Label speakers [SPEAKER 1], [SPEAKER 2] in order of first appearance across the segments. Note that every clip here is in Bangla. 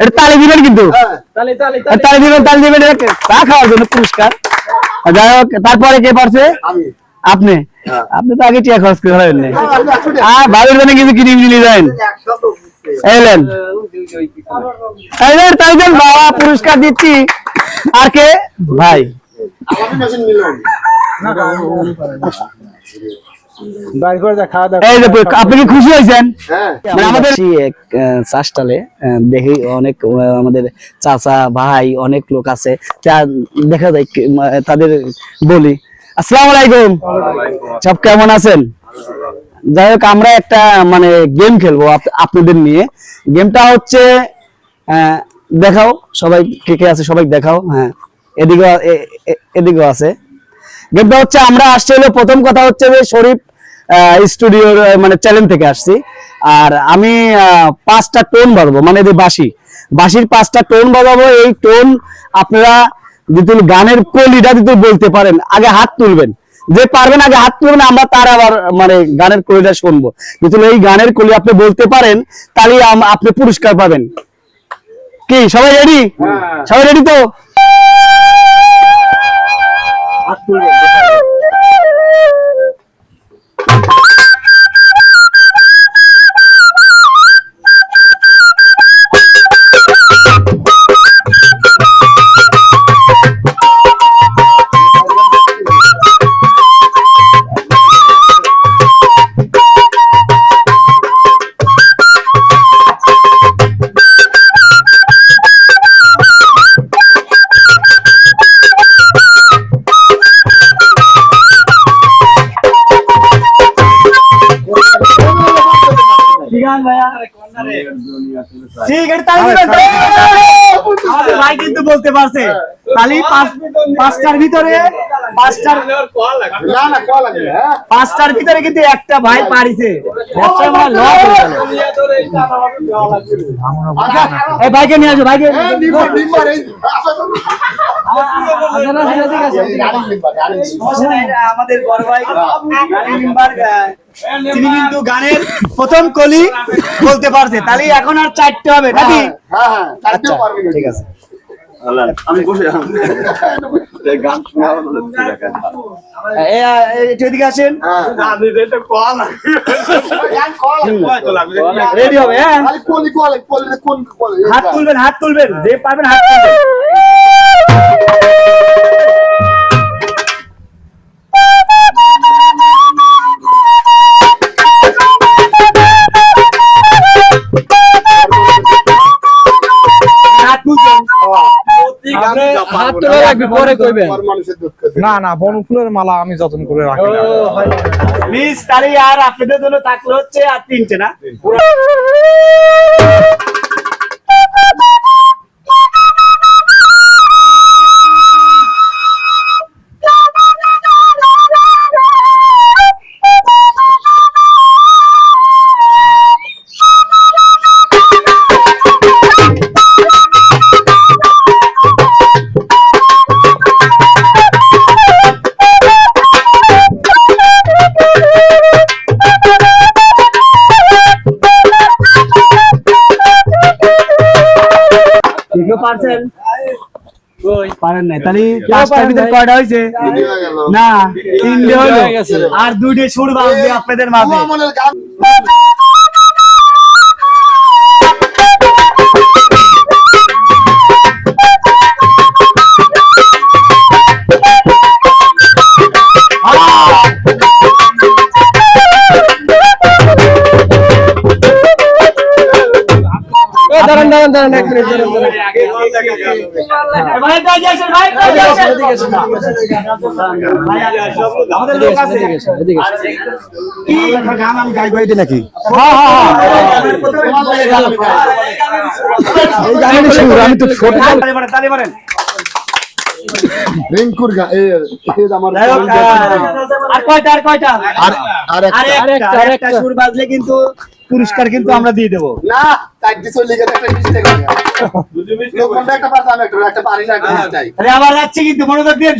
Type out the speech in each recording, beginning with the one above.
[SPEAKER 1] এটা তালি দিবেন কিন্তু
[SPEAKER 2] হ্যাঁ
[SPEAKER 3] তালে তালে
[SPEAKER 1] আর তালি দিবেন তালি দিবেন চা খাওয়ার জন্য পুরস্কার যাই হোক তারপরে কে পারছে আপনি
[SPEAKER 2] হ্যাঁ।
[SPEAKER 1] আপনি তো আগে টিয়া খরচ করে।
[SPEAKER 2] হ্যাঁ, টাকা।
[SPEAKER 1] আর ভাবির জন্য কিছু কিনে নিয়ে
[SPEAKER 2] তো বুঝছে।
[SPEAKER 1] এলেন তাই দেন বাবা পুরস্কার দিচ্ছি আর কে ভাই
[SPEAKER 2] মিলন
[SPEAKER 3] বাইর করে যা খাওয়া দাওয়া
[SPEAKER 1] এই যে আপনি কি খুশি হয়েছেন?
[SPEAKER 2] হ্যাঁ।
[SPEAKER 1] মানে আমাদের চাষটালে দেখি অনেক আমাদের চাচা ভাই অনেক লোক আছে। দেখা যায় তাদের বলি। আসসালামু আলাইকুম। সব কেমন আছেন? যাই হোক আমরা একটা মানে গেম খেলব আপ- আপনাদের নিয়ে। গেমটা হচ্ছে আহ, দেখাও সবাই কে কে আছে সবাই দেখাও হ্যাঁ। এদিকেও আ- এ- এ- এদিকেও আছে। গেমটা হচ্ছে আমরা আসছি হলো প্রথম কথা হচ্ছে যে শরীফ স্টুডিওর মানে চ্যানেল থেকে আসছি। আর আমি পাঁচটা টোন বাজাবো মানে যে বাঁশি। বাঁশির পাঁচটা টোন বাজাবো এই টোন আপনারা যদি গানের কলিটা যদি বলতে পারেন আগে হাত তুলবেন। যে পারবেন আগে হাত তুলবেন আমরা তার আবার মানে গানের কলিটা শুনব। যদি এই গানের কলি আপনি বলতে পারেন তাহলে আপনি পুরস্কার পাবেন। কি সবাই রেডি সবাই রেডি তো? ঠিক আছে দিবেন, তালি দিবেন। ভাই কিন্তু বলতে পারছে। তালি পাঁচ- পাঁচটার ভিতরে পাঁচটার
[SPEAKER 2] না না কল লাগবে। হ্যাঁ?
[SPEAKER 1] পাঁচটার ভিতরে কিন্তু একটা ভাই পারিছে। গেল। এই ভাইকে নিয়ে আসো ভাইকে আমাদের বড় ভাই তিনি কিন্তু গানের প্রথম কলি বলতে পারছে। তাহলে এখন আর চারটে হবে নাকি?
[SPEAKER 2] হ্যাঁ হ্যাঁ
[SPEAKER 1] আচ্ছা। ঠিক আছে।
[SPEAKER 4] আমি বসে
[SPEAKER 1] এদিকে আসেন।
[SPEAKER 2] হ্যাঁ।
[SPEAKER 1] রেডি হবে হ্যাঁ।
[SPEAKER 2] খালি কলি কল কলি কোন
[SPEAKER 1] হাত তুলবেন হাত তুলবেন। যে পারবেন হাত তুলবেন। হাত
[SPEAKER 3] তোলা লাগবে পরে কইবেন। না না বনফুলের মালা আমি যতন করে রাখি।
[SPEAKER 1] প্লিজ তাহলে আর আপনাদের জন্য থাকল হচ্ছে আর তিনটে না? পারছেন পারেন নাই। তাহলে পাঁচটার ভিতরে কয়টা হয়েছে? না তিনটে হলো। আর দুইটে সুর বাজবে আপনাদের মাঝে
[SPEAKER 3] দাঁড়ান দাঁড়ান দাঁড়ান এক মিনিট
[SPEAKER 1] আমি
[SPEAKER 3] হ্যাঁ হ্যাঁ হ্যাঁ তো ছোট
[SPEAKER 2] রিঙ্কুর আমার
[SPEAKER 1] আর কয়টা আর কয়টা?
[SPEAKER 2] আর আর
[SPEAKER 1] আর
[SPEAKER 2] একটা
[SPEAKER 1] একটা। আর একটা সুর বাজলে কিন্তু পুরস্কার কিন্তু আমরা দিয়ে দেবো।
[SPEAKER 2] না একটা
[SPEAKER 1] আবার যাচ্ছে কিন্তু মনোযোগ দিয়ে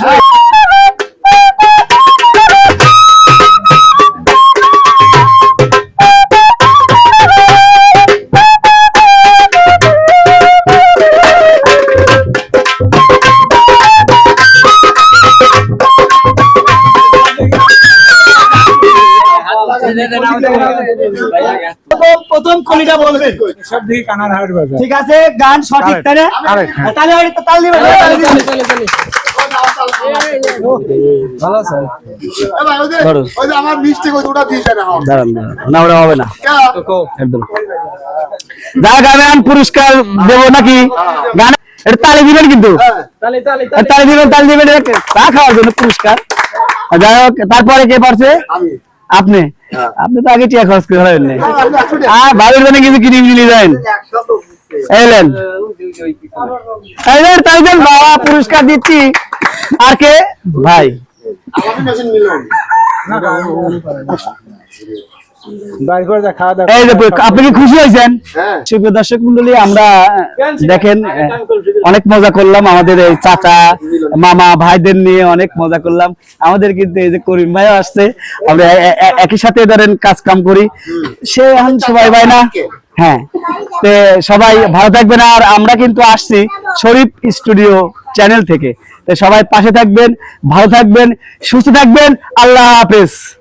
[SPEAKER 1] প্রথম কলিটা বলবেন।
[SPEAKER 3] সব দিকে কানার হাট বাজার।
[SPEAKER 1] ঠিক আছে গান সঠিক তাই না তাহলে তাহলে দিবেন। তাহলে পুরস্কার দেবো নাকি? গানে এটা তালি দিবেন কিন্তু।
[SPEAKER 2] হ্যাঁ।
[SPEAKER 3] তালে তালে
[SPEAKER 1] আর তালি দিবেন তালি দিবেন খাওয়ার জন্য পুরস্কার। যাই হোক তারপরে কে পারছে?
[SPEAKER 2] আমি।
[SPEAKER 1] আপনি? আপনি তো আগে টিয়া খরচ করে হলেন
[SPEAKER 2] হ্যাঁ,
[SPEAKER 1] আর ভাবির জন্য কিছু কিনে নিয়ে যান এলেন এলেন তাই দেন বাবা পুরস্কার দিচ্ছি। আর কে? ভাই।
[SPEAKER 2] আমাদের মিলন।
[SPEAKER 3] বাইর করে যা খাওয়া দাওয়া
[SPEAKER 1] এই যে আপনি কি খুশি হয়েছেন?
[SPEAKER 2] হ্যাঁ।
[SPEAKER 1] সুপ্রিয় দর্শক মন্ডলী আমরা দেখেন অনেক মজা করলাম আমাদের এই চাচা মামা ভাইদের নিয়ে অনেক মজা করলাম। আমাদের কিন্তু এই যে করিম ভাইও আসছে। আমরা এ- এ- এ- একই সাথে ধরেন কাজ কাম করি। সে এখন সবাই ভাই না। হ্যাঁ। তে সবাই ভালো থাকবেন আর আমরা কিন্তু আসছি শরীফ স্টুডিও চ্যানেল থেকে। তো সবাই পাশে থাকবেন ভালো থাকবেন সুস্থ থাকবেন। আল্লাহ হাফেজ।